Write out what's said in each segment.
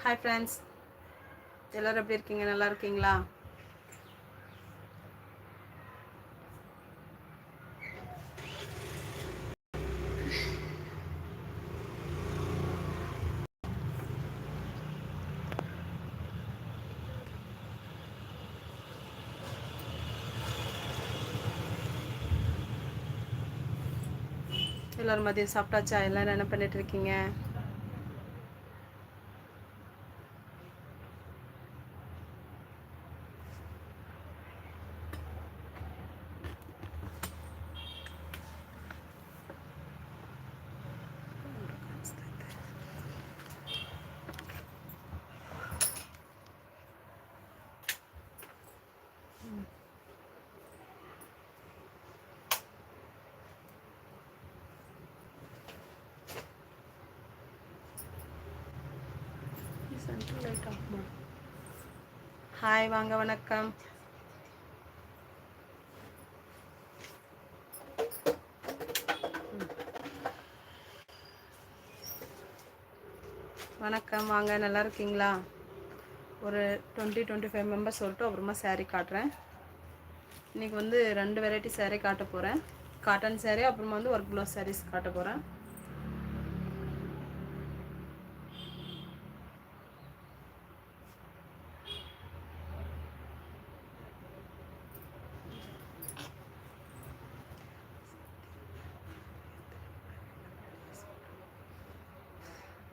Hi friends எல்லோரும் எப்படி இருக்கீங்க? நல்லா இருக்கீங்களா? எல்லோரும் மதியம் சாப்பிட்டாச்சா? எல்லோரும் என்ன பண்ணிகிட்டு இருக்கீங்க? ஹாய் வாங்க வணக்கம். வணக்கம் வாங்க நல்லா இருக்கீங்களா? ஒரு டுவெண்ட்டி டுவெண்ட்டி ஃபைவ் மெம்பர்ஸ் சொல்லிட்டு அப்புறமா சேரீ காட்டுறேன். இன்றைக்கி வந்து ரெண்டு வெரைட்டி சேரீ காட்ட போகிறேன் காட்டன் சேரீ அப்புறமா வந்து ஒர்க் ப்ளவுஸ் சாரீஸ் காட்ட போகிறேன்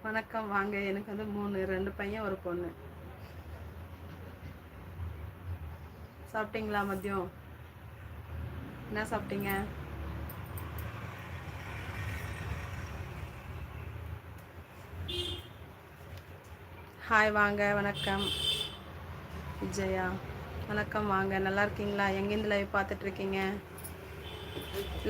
வணக்கம் வாங்க. எனக்கு வந்து மூணு ரெண்டு பையன் ஒரு பொண்ணு. சாப்பிட்டீங்களா மதியம்? என்ன சாப்பிட்டீங்க? ஹாய் வாங்க. வணக்கம். விஜயா. வணக்கம் வாங்க. நல்லா இருக்கீங்களா? எங்கேருந்து லைவ் பார்த்துட்ருக்கீங்க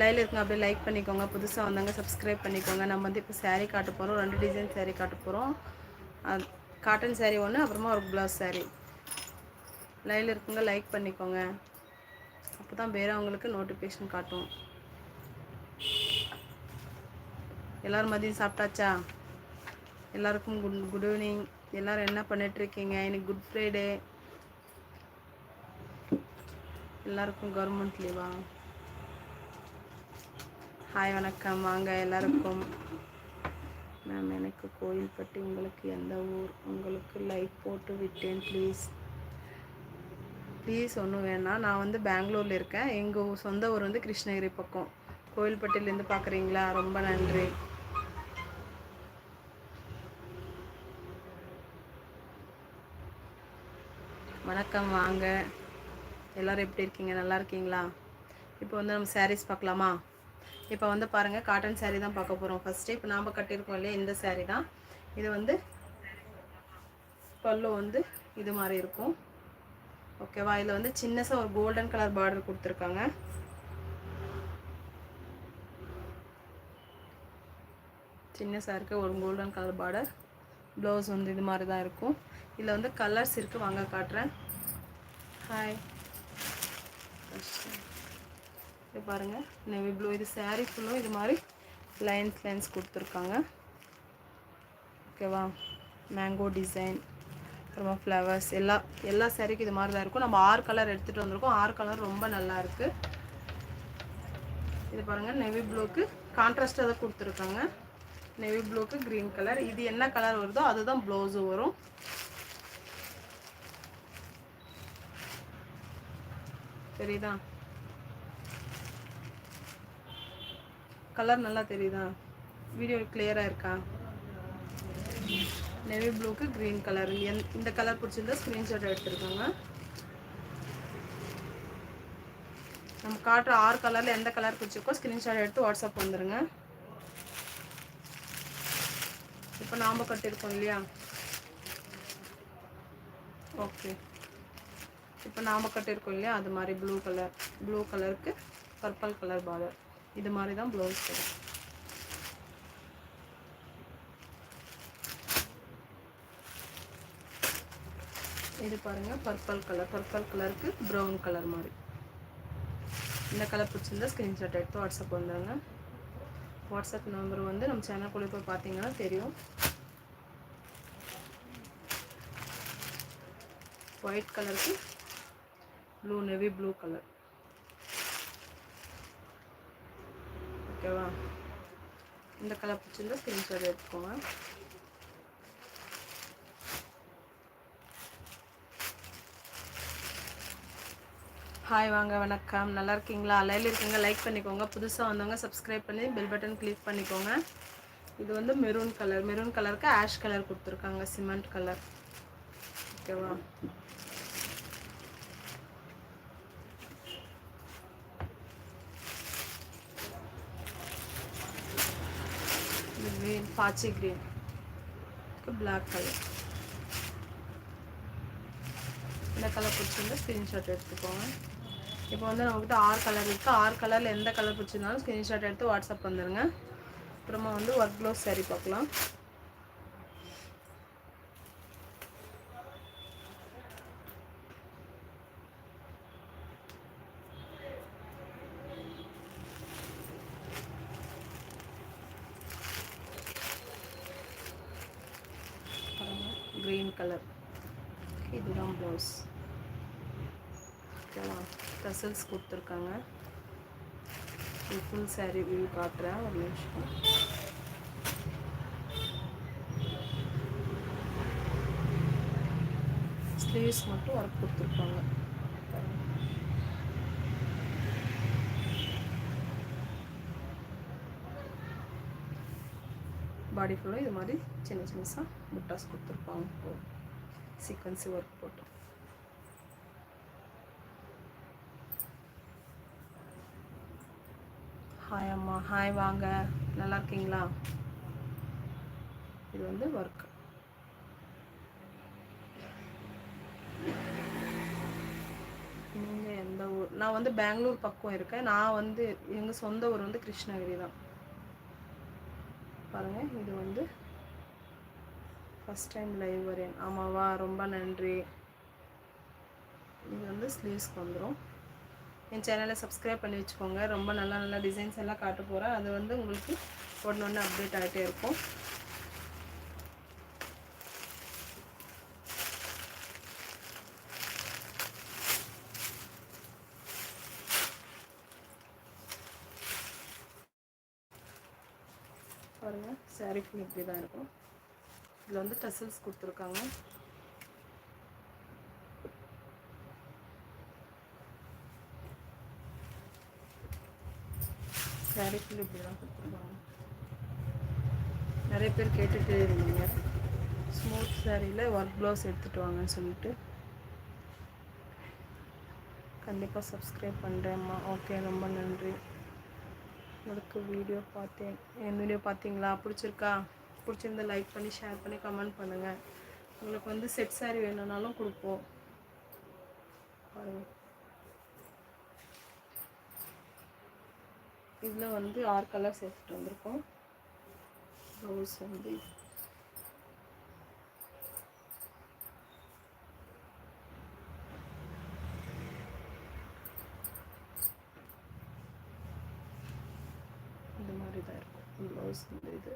லைவில் இருக்குங்க அப்படியே லைக் பண்ணிக்கோங்க. புதுசாக வந்தாங்க சப்ஸ்கிரைப் பண்ணிக்கோங்க. நம்ம வந்து இப்போ சேரீ காட்ட போகிறோம் ரெண்டு டிசைன் சேரீ காட்ட போகிறோம் காட்டன் சேரீ ஒன்று அப்புறமா ஒரு ப்ளவுஸ் சேரீ லைவில் இருக்குங்க லைக் பண்ணிக்கோங்க. அப்போ தான் வேறு அவங்களுக்கு நோட்டிஃபிகேஷன் காட்டும். எல்லோரும் மதியம் சாப்பிட்டாச்சா? எல்லாருக்கும் குட் குட் ஈவினிங் எல்லோரும் என்ன பண்ணிகிட்ருக்கீங்க இன்னைக்கு குட் ஃப்ரைடே எல்லாருக்கும் கவர்மெண்ட் லீவா ஹாய் வணக்கம். வாங்க எல்லாருக்கும். மேம் எனக்கு கோயில்பட்டி உங்களுக்கு எந்த ஊர்? உங்களுக்கு லைக் போட்டு விட்டேன் ப்ளீஸ் ப்ளீஸ் ஒன்றும் வேணாம் நான் வந்து பெங்களூரில் இருக்கேன். எங்கள் சொந்த ஊர் வந்து கிருஷ்ணகிரி பக்கம். கோயில்பட்டிலேருந்து பார்க்குறீங்களா? ரொம்ப நன்றி. வணக்கம் வாங்க. எல்லோரும் எப்படி இருக்கீங்க? நல்லா இருக்கீங்களா? இப்போ வந்து நம்ம சாரீஸ் பார்க்கலாமா? இப்போ வந்து பாருங்கள் காட்டன் சேரீ தான் பார்க்க போகிறோம் ஃபஸ்ட்டு இப்போ நாம் கட்டியிருக்கோம் இல்லையா இந்த சேரீ தான். இது வந்து பல்லு வந்து இது மாதிரி இருக்கும். ஓகேவா இதில் வந்து சின்னசாக ஒரு கோல்டன் கலர் பார்டர் கொடுத்துருக்காங்க. சின்னசாக இருக்குது ஒரு கோல்டன் கலர் பார்டர் ப்ளவுஸ் வந்து இது மாதிரி தான் இருக்கும். இதில் வந்து கலர்ஸ் இருக்குது வாங்க காட்டுறேன். ஹாய் இது பாருங்கள் நெவி ப்ளூ இது சாரீ ஃபுல்லும் இது மாதிரி லைன்ஸ் லைன்ஸ் கொடுத்துருக்காங்க. ஓகேவா? மேங்கோ டிசைன் அப்புறமா ஃப்ளவர்ஸ் எல்லா எல்லா சேரீக்கும் இது மாதிரி தான் இருக்கும். நம்ம ஆறு கலர் எடுத்துகிட்டு வந்திருக்கோம். ஆறு கலர் ரொம்ப நல்லா இருக்குது இது பாருங்கள் நெவி ப்ளூக்கு கான்ட்ராஸ்டாக தான் கொடுத்துருக்காங்க. நெவி ப்ளூக்கு க்ரீன் கலர் இது என்ன கலர் வருதோ அதுதான் ப்ளவுஸும் வரும். சரிதான் கலர் நல்லா தெரியுதா? வீடியோ கிளியராக இருக்கா? நெவி ப்ளூக்கு க்ரீன் கலர் இந்த கலர் பிடிச்சிருந்தா ஸ்க்ரீன்ஷாட் எடுத்துருக்கோங்க. நம்ம காட்டுற ஆறு கலரில் எந்த கலர் பிடிச்சிருக்கோ ஸ்க்ரீன்ஷாட் எடுத்து வாட்ஸ்அப் வந்துடுங்க இப்போ நாம் கட்டியிருக்கோம் இல்லையா? ஓகே இப்போ நாம் கட்டியிருக்கோம் இல்லையா? அது மாதிரி ப்ளூ கலர் ப்ளூ கலருக்கு பர்பிள் கலர் பார்டர் இது மாதிரி தான் ப்ளவுஸ் வரும் இது பாருங்கள் பர்பிள் கலர் பர்பிள் கலருக்கு ப்ரௌன் கலர் மாதிரி. இந்த கலர் பிடிச்சிருந்தா ஸ்க்ரீன்ஷாட் எடுத்து வாட்ஸ்அப் வந்துடுங்க வாட்ஸ்அப் நம்பர் வந்து நம்ம சேனல் கூட போய் பார்த்தீங்கன்னா தெரியும். ஒயிட் கலருக்கு ப்ளூ நெவி ப்ளூ கலர் ஓகேவா? இந்த கலர் பிடிச்சிருந்தா ஸ்க்ரீன்ஷாட் எடுத்துக்கோங்க. ஹாய் வாங்க வணக்கம். நல்லா இருக்கீங்களா? அலையில் இருக்கீங்க லைக் பண்ணிக்கோங்க. புதுசாக வந்தவங்க சப்ஸ்கிரைப் பண்ணி பெல் பட்டன் கிளிக் பண்ணிக்கோங்க. இது வந்து மெரூன் கலர் மெரூன் கலருக்கு ஆஷ் கலர் கொடுத்துருக்காங்க. சிமெண்ட் கலர் ஓகேவா? இது க்ரீன் பாச்சி க்ரீன் பிளாக் கலர் இந்த கலர் பிடிச்சிருந்தா ஸ்க்ரீன்ஷாட் எடுத்துக்கோங்க இப்போ வந்து நம்மக்கிட்ட ஆறு கலர் இருக்குது ஆறு கலரில் எந்த கலர் பிடிச்சிருந்தாலும் ஸ்க்ரீன்ஷாட் எடுத்து வாட்ஸ்அப் வந்துடுங்க அப்புறமா வந்து ஒர்க் ப்ளவுஸ் சரி பார்க்கலாம் க்ரீன் கலர் இதுதான் ப்ளவுஸ் ஓகேவா டசல்ஸ் கொடுத்துருக்காங்க. ஃபுல் சாரீ வியூ காட்டுறேன் ஒரு நிமிஷம். ஸ்லீவ்ஸ் மட்டும் ஒர்க் கொடுத்துருக்காங்க. பாடி ஃபுல்லாக இது மாதிரி சின்ன சின்னசாக முட்டாஸ் கொடுத்துருப்பாங்க. சீக்வன்ஸு ஒர்க் போட்டு. ஹாய் அம்மா ஹாய் வாங்க. நல்லா இருக்கீங்களா? இது வந்து ஒர்க் நீங்கள் எந்த ஊர் நான் வந்து பெங்களூர் பக்கம் இருக்கேன். நான் வந்து எங்கள் சொந்த ஊர் வந்து கிருஷ்ணகிரி தான். பாருங்கள் இது வந்து ஃபஸ்ட் டைம் லைவ் வரேன். ஆமாவா ரொம்ப நன்றி. இது வந்து ஸ்லீவ்ஸ்க்கு வந்துடும் என் சேனலை சப்ஸ்கிரைப் பண்ணி வச்சுக்கோங்க. ரொம்ப நல்ல நல்ல டிசைன்ஸ் எல்லாம் காட்ட போகிறேன் அது வந்து உங்களுக்கு ஒன்று ஒன்று அப்டேட் ஆகிட்டே இருக்கும். வரைக்கும் இப்படி தான் இருக்கும். இதில் வந்து டசல்ஸ் கொடுத்துருக்காங்க. சாரீக்குள்ள இப்படி தான் கொடுத்துருக்காங்க. நிறைய பேர் கேட்டுகிட்டே இருந்தீங்க. ஸ்மூத் சாரியில் ஒர்க் ப்ளவுஸ் எடுத்துகிட்டு வாங்கன்னு சொல்லிட்டு. கண்டிப்பாக சப்ஸ்கிரைப் பண்ணுறேம்மா ஓகே ரொம்ப நன்றி. உங்களுக்கு வீடியோ பார்த்தேன். என் வீடியோ பார்த்தீங்களா? பிடிச்சிருக்கா? பிடிச்சிருந்தா லைக் பண்ணி ஷேர் பண்ணி கமெண்ட் பண்ணுங்கள் உங்களுக்கு வந்து செட் சாரி வேணும்னாலும் கொடுப்போம். பாருங்கள் இதில் வந்து ஆறு கலர் சேர்த்துட்டு வந்திருக்கோம். ப்ளவுஸ் வந்து இந்த மாதிரி தான் இருக்கும் ப்ளவுஸ் வந்து இது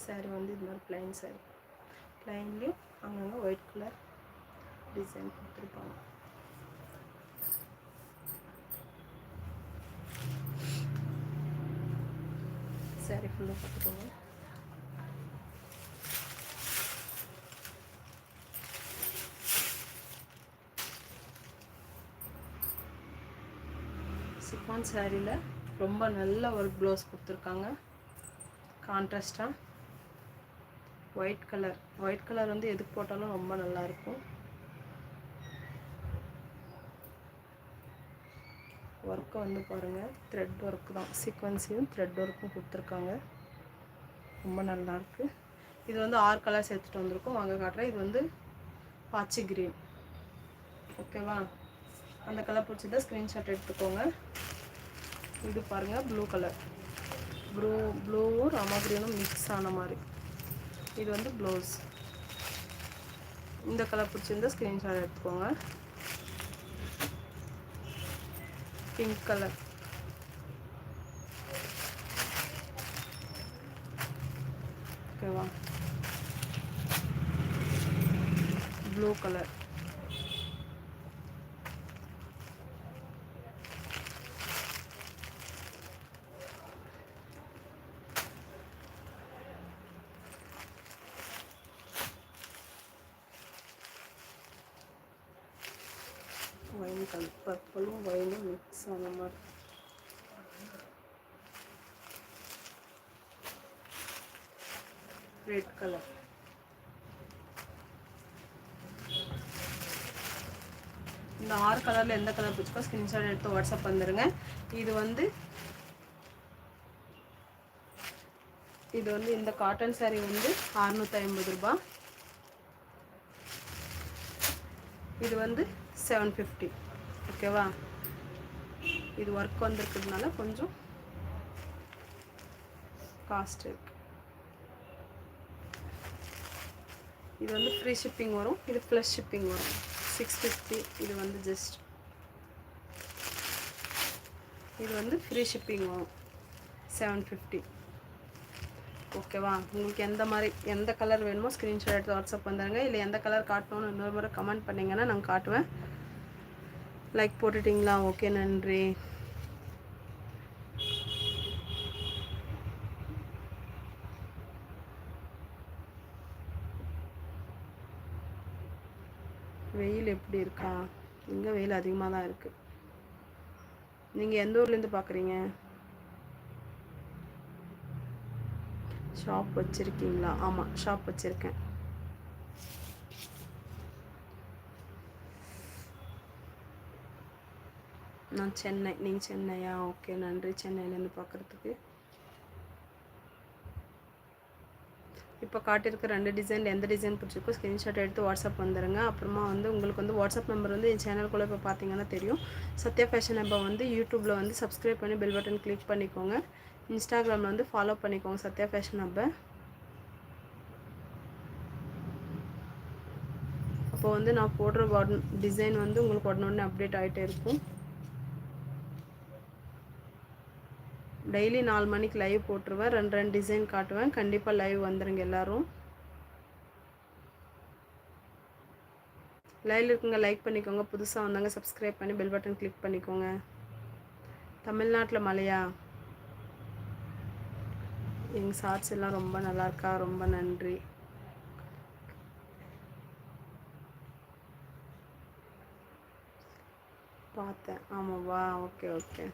சாரி வந்து இது மாதிரி ப்ளைன் சாரி ப்ளைன்லேயும் அங்கங்கே ஒயிட் கலர் டிசைன் கொடுத்துருப்பாங்க சாரி ஃபுல்லாக பார்த்துக்கோங்க சிஃபான் சாரியில் ரொம்ப நல்ல ஒரு ப்ளவுஸ் கொடுத்துருக்காங்க. கான்ட்ராஸ்டாக ஒயிட் கலர். ஒயிட் கலர் வந்து எதுக்கு போட்டாலும் ரொம்ப நல்லாயிருக்கும் ஒர்க்கை வந்து பாருங்கள் த்ரெட் ஒர்க் தான். சீக்வன்ஸையும் த்ரெட் ஒர்க்கும் கொடுத்துருக்காங்க. ரொம்ப நல்லாயிருக்கு இது வந்து ஆறு கலர்ஸ் எடுத்துகிட்டு வந்திருக்கோம். வாங்க காட்டுறேன். இது வந்து பாச்சி க்ரீன். ஓகேவா? அந்த கலர் பிடிச்சதா ஸ்க்ரீன்ஷாட் எடுத்துக்கோங்க. இது பாருங்கள் ப்ளூ கலர் ப்ளூ ப்ளூவும் ராமா க்ரீனும் மிக்ஸ் ஆன மாதிரி. இது வந்து ப்ளவுஸ் இந்த கலர் பிடிச்சிருந்தா ஸ்க்ரீன்ஷாட் எடுத்துக்கோங்க. பிங்க் கலர் ஓகேவா ப்ளூ கலர் கலர் பர்பிளும் வயலும் மிக்ஸ் ஆன மாதிரி ரெட் கலர் இந்த ஆறு கலரில் எந்த கலர் பிடிச்சிக்கோ ஸ்க்ரீன்ஷாட் எடுத்து வாட்ஸ்அப் வந்துடுங்க இது வந்து இது வந்து இந்த காட்டன் saree வந்து அறுநூற்றி ஐம்பது ரூபாய். இது வந்து செவன் ஃபிஃப்டி ஓகேவா இது ஒர்க் வந்திருக்கிறதுனால கொஞ்சம் காஸ்ட் இருக்கு. இது வந்து ஃப்ரீ ஷிப்பிங் வரும். இது ப்ளஸ் ஷிப்பிங் வரும். சிக்ஸ் ஃபிஃப்டி இது வந்து ஜஸ்ட் இது வந்து ஃப்ரீ ஷிப்பிங் வரும். செவன் ஃபிஃப்டி ஓகேவா உங்களுக்கு எந்த மாதிரி எந்த கலர் வேணுமோ ஸ்க்ரீன்ஷாட் எடுத்து வாட்ஸ்அப் வந்துடுங்க இல்லை எந்த கலர் காட்டணும்னு இன்னொரு முறை கமெண்ட் பண்ணிங்கன்னா நான் காட்டுவேன். லைக் போட்டுட்டிங்களா? ஓகே நன்றி. வெயில் எப்படி இருக்கா? இங்கே வெயில் அதிகமாக தான் இருக்குது நீங்கள் எந்த ஊர்லேருந்து பார்க்குறீங்க ஷாப் வச்சுருக்கீங்களா? ஆமாம் ஷாப் வச்சுருக்கேன். நான் சென்னை நீங்கள் சென்னையா? ஓகே நன்றி. சென்னையிலேருந்து பார்க்குறதுக்கு. இப்போ காட்டியிருக்க ரெண்டு டிசைன் எந்த டிசைன் பிடிச்சிருக்கோ ஸ்க்ரீன்ஷாட் எடுத்து வாட்ஸ்அப் வந்துடுங்க அப்புறமா வந்து உங்களுக்கு வந்து வாட்ஸ்அப் நம்பர் வந்து என் சேனல்குள்ளே இப்போ பார்த்தீங்கன்னா தெரியும். சத்யா ஃபேஷன் அப்போ வந்து யூடியூப்பில் வந்து சப்ஸ்கிரைப் பண்ணி பெல் பட்டன் கிளிக் பண்ணிக்கோங்க. இன்ஸ்டாகிராமில் வந்து ஃபாலோ பண்ணிக்கோங்க சத்யா ஃபேஷன் அப்போ அப்போ வந்து நான் போடுற டிசைன் வந்து உங்களுக்கு உடனே அப்டேட் ஆகிட்டே இருக்கும். டெய்லி நாலு மணிக்கு லைவ் போட்டுருவேன். ரெண்டு ரெண்டு டிசைன் காட்டுவேன். கண்டிப்பாக லைவ் வந்துடுங்க எல்லாரும். லைவ்ல இருக்குங்க லைக் பண்ணிக்கோங்க. புதுசாக வந்தாங்க சப்ஸ்கிரைப் பண்ணி பெல் பட்டன் கிளிக் பண்ணிக்கோங்க. தமிழ்நாட்டில் மழையா? எங்கள் ஷார்ட்ஸ் எல்லாம் ரொம்ப நல்லா இருக்கா? ரொம்ப நன்றி. பார்த்தேன். ஆமாவா? Okay okay.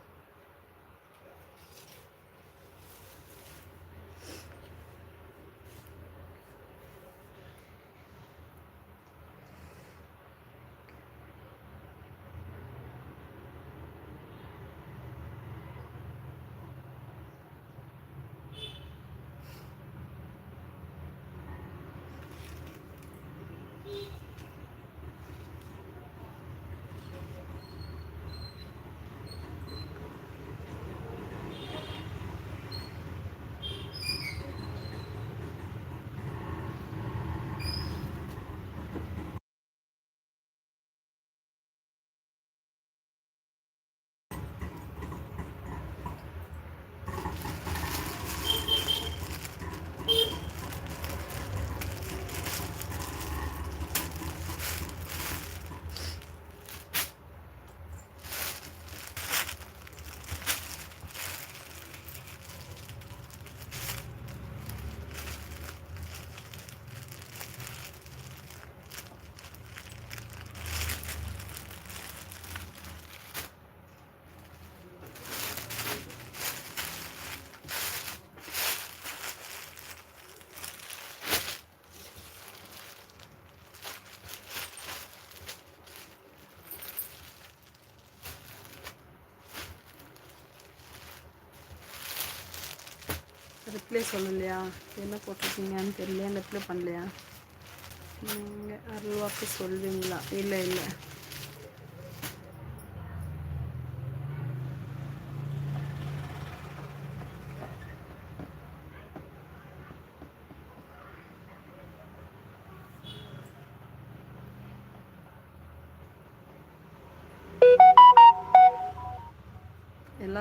ரிப்ளை சொல்லலையா? என்ன போட்டிருக்கீங்கன்னு தெரியலையா? ரிப்ளை பண்ணலையா? நீங்கள் அருள்வாக்கு சொல்வீங்களா இல்லை இல்லை.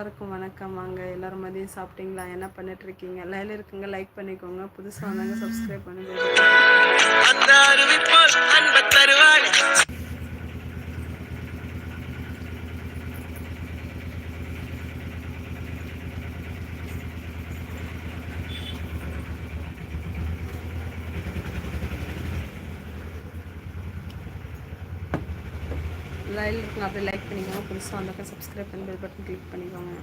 எல்லாருக்கும் வணக்கம். வாங்க எல்லாரும் மதியம் சாப்பிட்டீங்களா? என்ன பண்ணிட்டு இருக்கீங்க லைல இருக்குங்க லைக் பண்ணிக்கோங்க. புதுசாக வந்தாங்க சப்ஸ்கிரைப் பண்ணுங்க. சேனல் அறிவிப்பால் இருக்குங்க அப்படியே லைக் பண்ணிக்கோங்க. புதுசாக வந்தாக்கா சப்ஸ்கிரைப் பண்ணி பெல் பட்டன் கிளிக் பண்ணிக்கோங்க.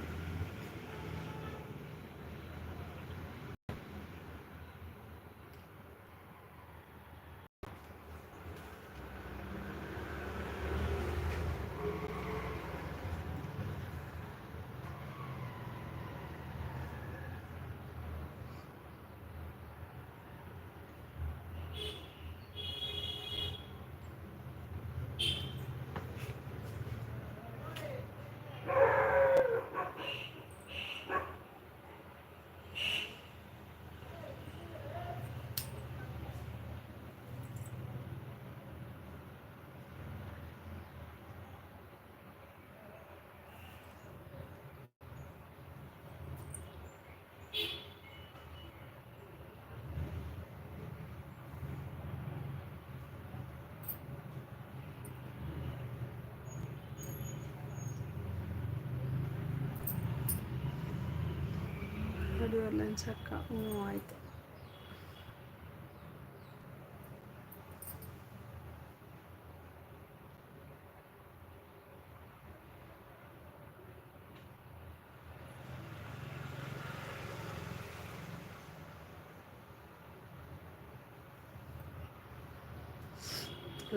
ರೆಡಿ ಲಂಚ್ ಅಕ್ಕ ಹ್ಞೂ ಆಯಿತು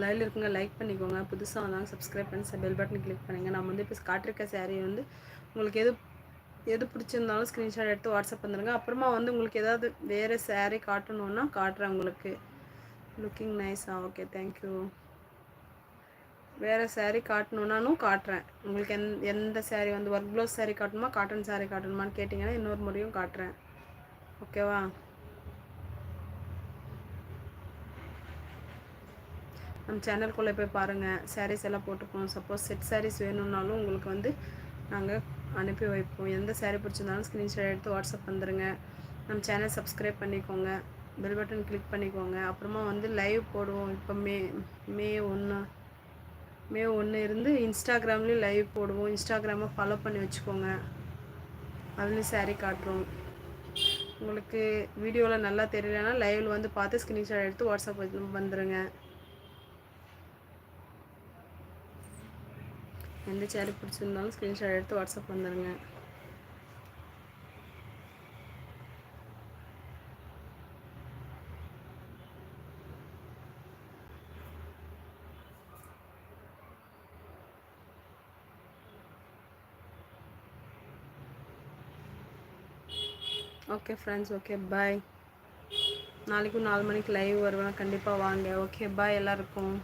லைவில் இருக்குங்க லைக் பண்ணிக்கோங்க புதுசாக வந்தாங்க சப்ஸ்கிரைப் பண்ணி பெல் பட்டன் கிளிக் பண்ணுங்கள் நம்ம வந்து இப்போ காட்டிருக்க saree வந்து உங்களுக்கு எது எது பிடிச்சிருந்தாலும் ஸ்க்ரீன்ஷாட் எடுத்து வாட்ஸ்அப் வந்துடுங்க அப்புறமா வந்து உங்களுக்கு ஏதாவது வேறு saree காட்டணுன்னா காட்டுறேன் உங்களுக்கு. லுக்கிங் நைஸா ஓகே தேங்க்யூ வேறு சேரீ காட்டணுன்னாலும் காட்டுறேன். உங்களுக்கு எந் எந்த சேரீ வந்து ஒர்க் ப்ளவுஸ் saree காட்டணுமா காட்டன் சாரீ காட்டணுமான்னு கேட்டிங்கன்னா இன்னொரு முறையும் காட்டுறேன். ஓகேவா நம்ம சேனல்குள்ளே போய் பாருங்கள் சாரீஸ் எல்லாம் போட்டுப்போம் சப்போஸ் செட் சாரீஸ் வேணும்னாலும் உங்களுக்கு வந்து நாங்கள் அனுப்பி வைப்போம். எந்த சேரீ பிடிச்சிருந்தாலும் ஸ்க்ரீன்ஷாட் எடுத்து வாட்ஸ்அப் வந்துடுங்க நம்ம சேனல் சப்ஸ்கிரைப் பண்ணிக்கோங்க. பெல் பட்டன் கிளிக் பண்ணிக்கோங்க. அப்புறமா வந்து லைவ் போடுவோம். இப்போ மே மே ஒன்று மே ஒன்று இருந்து இன்ஸ்டாகிராம்லேயும் லைவ் போடுவோம். இன்ஸ்டாகிராமை ஃபாலோ பண்ணி வச்சுக்கோங்க. அதுலேயும் சேரீ காட்டுறோம். உங்களுக்கு வீடியோவில் நல்லா தெரியலன்னா லைவில் வந்து பார்த்து ஸ்க்ரீன்ஷாட் எடுத்து வாட்ஸ்அப் வந்துடுங்க எந்த சேர் பிடிச்சிருந்தாலும் ஸ்க்ரீன்ஷாட் எடுத்து வாட்ஸ்அப் வந்துடுங்க ஓகே ஃப்ரெண்ட்ஸ் ஓகே பாய் நாளைக்கும் நாலு மணிக்கு லைவ் வருவேன். கண்டிப்பாக வாங்க. ஓகே பாய் எல்லாருக்கும்.